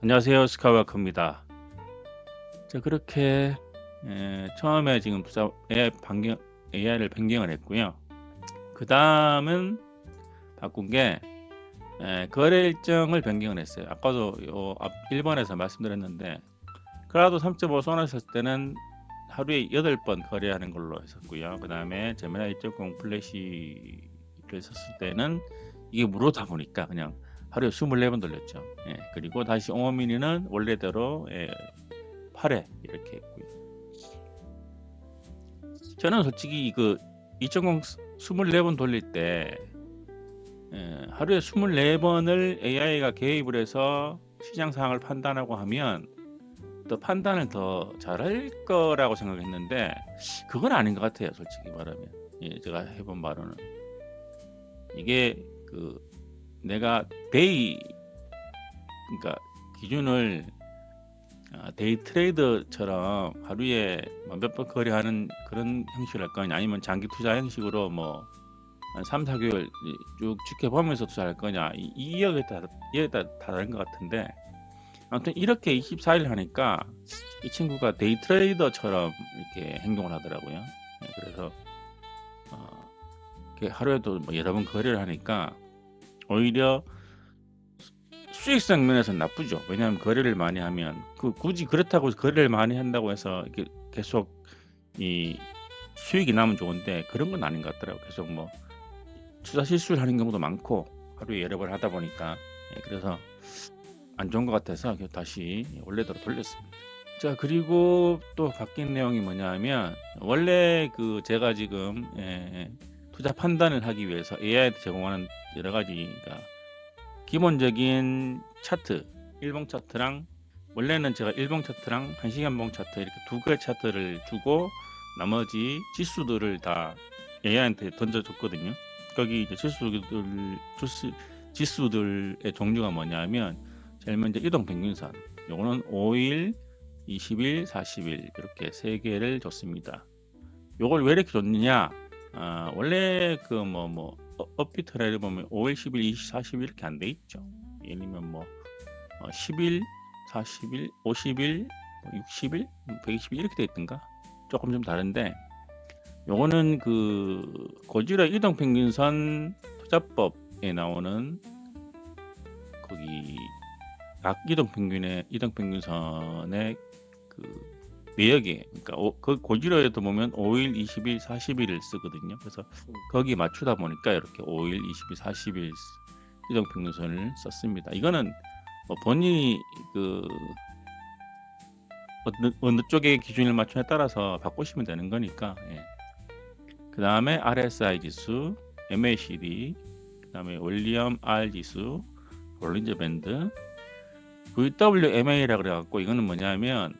안녕하세요. 스카이워크입니다. 자, 그렇게 에, 처음에 지금 AI 변경, AI를 변경을 했고요. 그 다음은 바꾼 게 에, 거래 일정을 변경을 했어요. 아까도 요 앞 1번에서 말씀드렸는데 그라도 3.5 소나스 때는 하루에 8번 거래하는 걸로 했었고요. 그 다음에 제미나 1.0 플래시를 썼을 때는 이게 무료다 보니까 그냥 하루에 24번 돌렸죠. 예, 그리고 다시 오미니는 원래대로 예, 8회 이렇게 했고요. 저는 솔직히 그 2.0 24번 돌릴 때 예, 하루에 24번을 AI가 개입을 해서 시장 상황을 판단하고 하면 더 판단을 더 잘할 거라고 생각했는데 그건 아닌 것 같아요. 솔직히 말하면 예, 제가 해본 바로는 이게 그 내가 데이 그러니까 기준을 아, 데이 트레이더처럼 하루에 뭐몇번 거래하는 그런 형식을 할 거냐 아니면 장기 투자 형식으로 뭐 한 3, 4개월 쭉 지켜보면서 투자할 거냐 이, 이 이야기에 따라 이에 따라 다른 것 같은데 아무튼 이렇게 24일 하니까 이 친구가 데이 트레이더처럼 이렇게 행동을 하더라고요. 예, 그래서 어, 하루에도 뭐 여러 번 거래를 하니까 오히려 수익성 면에서는 나쁘죠. 왜냐하면 거래를 많이 하면 그 굳이 그렇다고 거래를 많이 한다고 해서 이렇게 계속 이 수익이 나면 좋은데 그런 건 아닌 것 같더라고요. 계속 뭐 투자 실수를 하는 경우도 많고 하루에 여러 번 하다 보니까 예, 그래서 안 좋은 것 같아서 다시 원래대로 돌렸습니다. 자 그리고 또 바뀐 내용이 뭐냐면 원래 그 제가 지금 예, 투자 판단을 하기 위해서 AI한테 제공하는 여러 가지 그러니까 기본적인 차트, 일봉 차트랑 원래는 제가 일봉 차트랑 한시간봉 차트 이렇게 두 개의 차트를 주고 나머지 지수들을 다 AI한테 던져줬거든요. 거기 이제 지수들 지수, 지수들의 종류가 뭐냐면 제일 먼저 이동 평균선. 요거는 5일, 20일, 40일 이렇게 세 개를 줬습니다. 요걸 왜 이렇게 줬느냐? 아, 원래 그 뭐 뭐 업비트라를 보면 5일, 10일, 20, 40일 이렇게 안 돼 있죠. 예를 들면 뭐 어, 10일, 40일, 50일, 60일, 120일 이렇게 돼 있던가? 조금 좀 다른데 요거는 그 고지라 이동 평균선 투자법에 나오는 거기 각 이동 평균의 이동 평균선의 그 내역에 그러니까 오, 그 고지로에도 보면 5일, 20일, 40일을 쓰거든요. 그래서 거기 맞추다 보니까 이렇게 5일, 20일, 40일 이동 평균선을 썼습니다. 이거는 뭐 본인이 그 어느, 어느 쪽의 기준을 맞추냐에 따라서 바꾸시면 되는 거니까. 예. 그 다음에 RSI 지수, MACD, 그 다음에 월리엄 R 지수, 볼린저 밴드, VWMA라 그래갖고 이거는 뭐냐면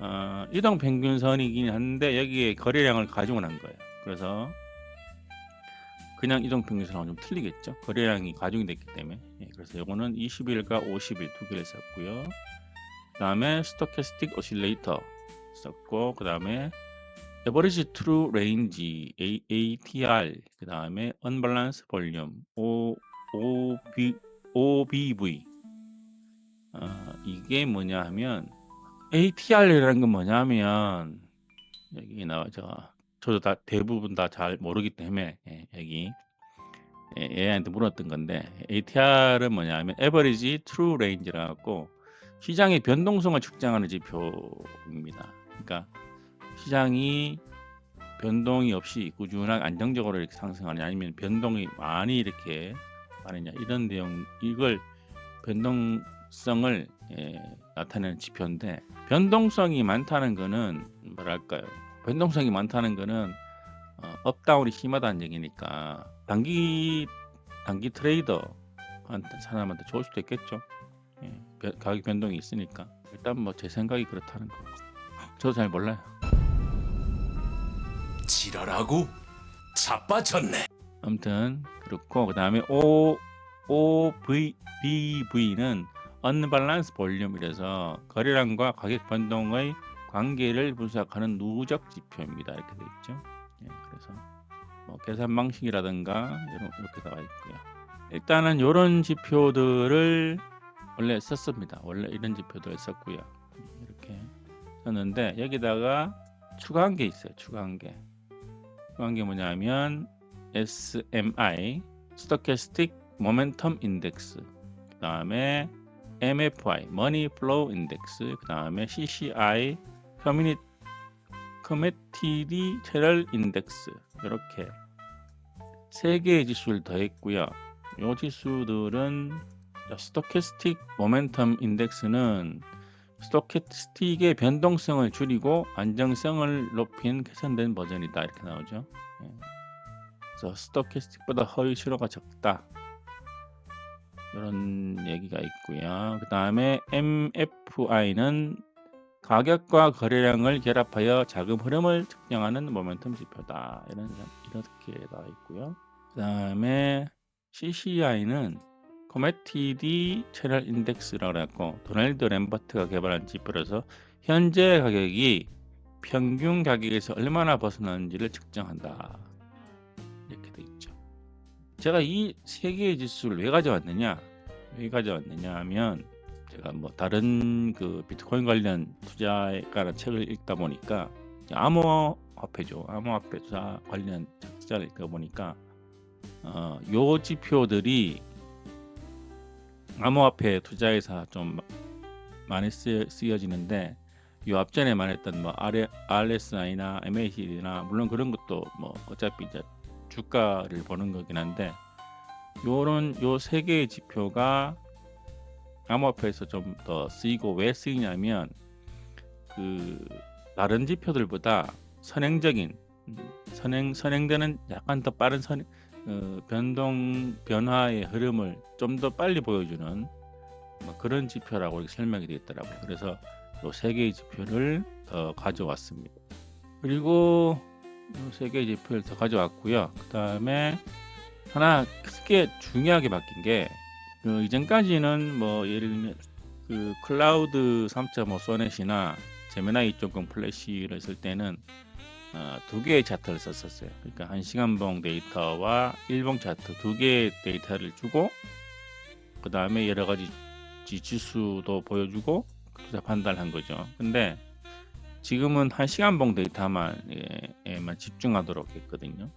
어, 이동 평균선이긴 한데 여기에 거래량을 난 거예요. 그래서 그냥 이동 평균선하고 좀 틀리겠죠. 거래량이 가중이 됐기 때문에. 예, 그래서 이거는 20일과 50일 두 개를 썼고요. 그다음에 스토캐스틱 오실레이터 썼고 그다음에 에버리지 트루 레인지 ATR 그다음에 언밸런스 볼륨 O OB, OBV 어, 이게 뭐냐 하면 ATR이라는 건 뭐냐면 여기 나와 저 저도 다 대부분 다 잘 모르기 때문에 예, 여기 예, AI한테 물었던 건데 ATR은 뭐냐면 Average True Range라 갖고 시장의 변동성을 측정하는 지표입니다. 그러니까 시장이 변동이 없이 꾸준하게 안정적으로 이렇게 상승하느냐 아니면 변동이 많이 이렇게 많으냐 이런 내용 이걸 변동성을 예, 나타내는 지표인데 변동성이 많다는 거는 뭐랄까요? 변동성이 많다는 거는 어, 업다운이 심하다는 얘기니까 단기 단기 트레이더한테 사람한테 좋을 수도 있겠죠. 예, 변- 가격 변동이 있으니까 일단 뭐 제 생각이 그렇다는 거. 저도 잘 몰라요. 지랄하고 자빠졌네. 아무튼 그렇고 그 다음에 O OVBV는 언밸런스 볼륨이라서 거래량과 가격 변동의 관계를 분석하는 누적 지표입니다. 이렇게 돼 있죠. 예, 그래서 뭐 계산 방식이라든가 이런 이렇게 나와 있고요. 일단은 이런 지표들을 원래 썼습니다. 원래 이런 지표도 했었고요. 이렇게 썼는데 여기다가 추가한 게 있어요. 추가한 게 추가한 게 뭐냐면 SMI Stochastic Momentum Index 그 다음에 MFI Money Flow Index 그 다음에 CCI Community Channel Index 이렇게 세 개의 지수를 더했고요. 이 지수들은 스토캐스틱 모멘텀 인덱스는 스토캐스틱의 변동성을 줄이고 안정성을 높인 개선된 버전이다 이렇게 나오죠. 예. 그래서 스토캐스틱보다 허위 수로가 적다 이런 얘기가 있고요. 그 다음에 MFI는 가격과 거래량을 결합하여 자금 흐름을 측정하는 모멘텀 지표다 이런 이렇게 나와 있고요. 그 다음에 CCI는 코메티디 채널 인덱스라고 해갖고 도널드 램버트가 개발한 지표로서 현재 가격이 평균 가격에서 얼마나 벗어나는지를 측정한다. 제가 이 세 개의 지수를 왜 가져왔느냐? 왜 가져왔느냐 하면 제가 뭐 다른 그 비트코인 관련 투자에 관한 책을 읽다 보니까 암호 화폐죠. 암호 화폐 투자 관련 투자를 읽다 보니까 어, 요 지표들이 암호화폐 투자에서 좀 많이 쓰여, 쓰여지는데 요 앞전에 말했던 뭐 RSI나 MACD나 물론 그런 것도 뭐 어차피 이제 주가를 보는 거긴 한데 요런 요 세 개의 지표가 암호화폐에서 좀 더 쓰이고 왜 쓰이냐면 그 다른 지표들보다 선행적인 음, 선행 선행되는 약간 더 빠른 선 어, 변동 변화의 흐름을 좀 더 빨리 보여주는 뭐 그런 지표라고 이렇게 설명이 되어 있더라고요. 그래서 요세 개의 지표를 더 가져왔습니다. 그리고 요 세 개의 지표를 더 가져왔고요. 그 다음에 하나 크게 중요하게 바뀐 게 그 이전까지는 뭐 예를 들면 그 클라우드 3.5 소넷이나 제미나이 2.0 플래시를 쓸 때는 어, 두 개의 차트를 썼었어요. 그러니까 한 시간봉 데이터와 일봉 차트 두 개의 데이터를 주고 그 다음에 여러 가지 지- 지수도 보여주고 그래서 판단한 거죠. 근데 지금은 한 시간봉 데이터만 예, 집중하도록 했거든요.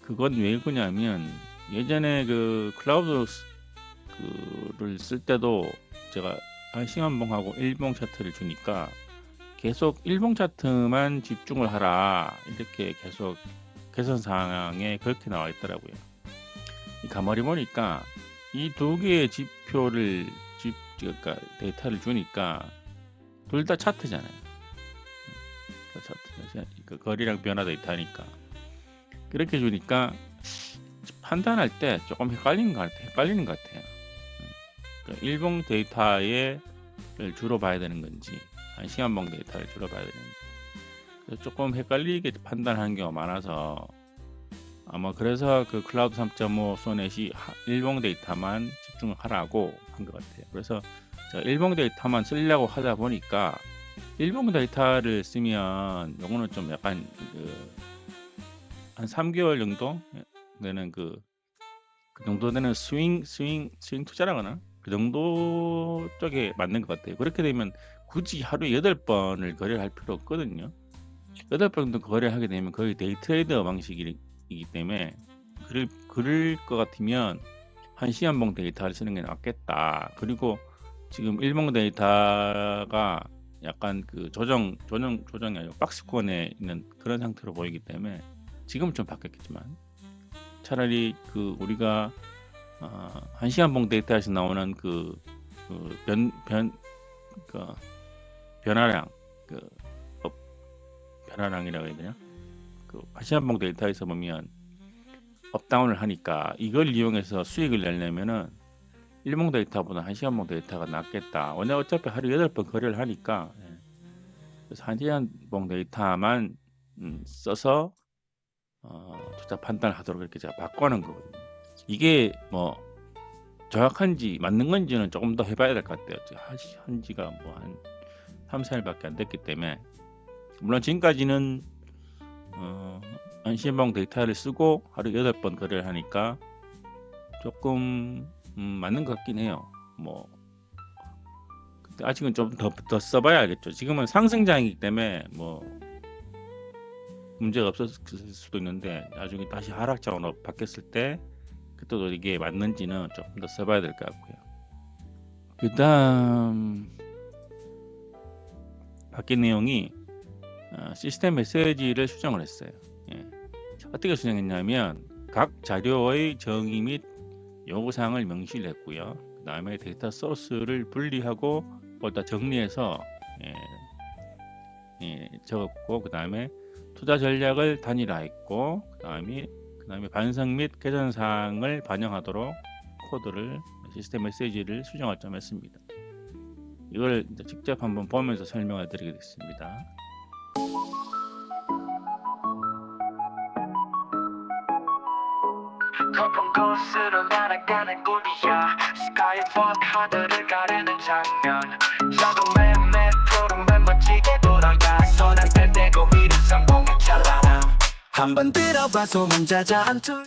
그건 왜 그러냐면 예전에 그 클라우드 스- 그를 쓸 때도 제가 한 시간봉하고 일봉 차트를 주니까 계속 일봉 차트만 집중을 하라 이렇게 계속 개선 사항에 그렇게 나와 있더라고요. 이 가만히 보니까 이 두 개의 지표를 집 그러니까 데이터를 주니까 둘 다 차트잖아요. 다 차트 그 거리랑 변화 데이터니까 그렇게 주니까 판단할 때 조금 헷갈리는 것 같아요. 헷갈리는 것 같아요. 그러니까 일봉 데이터에 를 주로 봐야 되는 건지 한 시간봉 데이터를 주로 봐야 되는지 그래서 조금 헷갈리게 판단하는 경우가 많아서 아마 그래서 그 클라우드 3.5 소넷이 하- 일봉 데이터만 집중을 하라고 한 것 같아요. 그래서 일봉 데이터만 쓰려고 하다 보니까 일봉 데이터를 쓰면 요거는 좀 약간 그 한 3 개월 정도 되는 그, 그 정도 되는 스윙 스윙 스윙 투자라거나 그 정도 쪽에 맞는 것 같아요. 그렇게 되면 굳이 하루에 8 번을 거래를 할 필요 없거든요. 8 번 정도 거래를 하게 되면 거의 데이 트레이더 방식이기 때문에 그럴, 그럴 것 같으면 한 시간봉 데이터를 쓰는 게 낫겠다. 그리고 지금 일봉 데이터가 약간 그 조정 조정 조정이 아니고 박스권에 있는 그런 상태로 보이기 때문에 지금은 좀 바뀌었겠지만 차라리 그 우리가 어, 한 시간 봉 데이터에서 나오는 그, 그변변 그 변화량 그 업, 변화량이라고 해야 되나? 그 한 시간 봉 데이터에서 보면 업다운을 하니까 이걸 이용해서 수익을 내려면은 일봉 데이터보다 한 시간봉 데이터가 낫겠다. 오늘 어차피 하루 8번 거래를 하니까 예. 그래서 한 시간봉 데이터만 음, 써서 어, 투자 판단을 하도록 이렇게 제가 바꿔놓은 거거든요. 이게 뭐 정확한지 맞는 건지는 조금 더 해봐야 될 것 같아요. 저 한- 한 지가 뭐 한 3, 4일밖에 안 됐기 때문에 물론 지금까지는 어, 안심봉 데이터를 쓰고 하루 8번 거래를 하니까 조금 음, 맞는 것 같긴 해요. 뭐 아직은 좀 더 더 써봐야 알겠죠. 지금은 상승장이기 때문에 뭐 문제가 없었을 수도 있는데 나중에 다시 하락장으로 바뀌었을 때 그때도 이게 맞는지는 조금 더 써봐야 될 것 같고요. 그다음 바뀐 내용이 어, 시스템 메시지를 수정을 했어요. 예. 어떻게 수정했냐면 각 자료의 정의 및 요구사항을 명시를 했고요. 그 다음에 데이터 소스를 분리하고 보다 정리해서 예, 예, 적었고 그 다음에 투자 전략을 단일화했고 그 다음에 그 다음에 반성 및 개선 사항을 반영하도록 코드를 시스템 메시지를 수정할 점 했습니다. 이걸 직접 한번 보면서 설명해 드리겠습니다. 거품 곳으로 날아가는 꿈이야. 스카이폰 하늘을 가르는 장면. 자동 맴매 푸르면 멋지게 돌아가. 뺄 때고 이른 성공의 찬란함 한번 들어봐 소문 자자한 투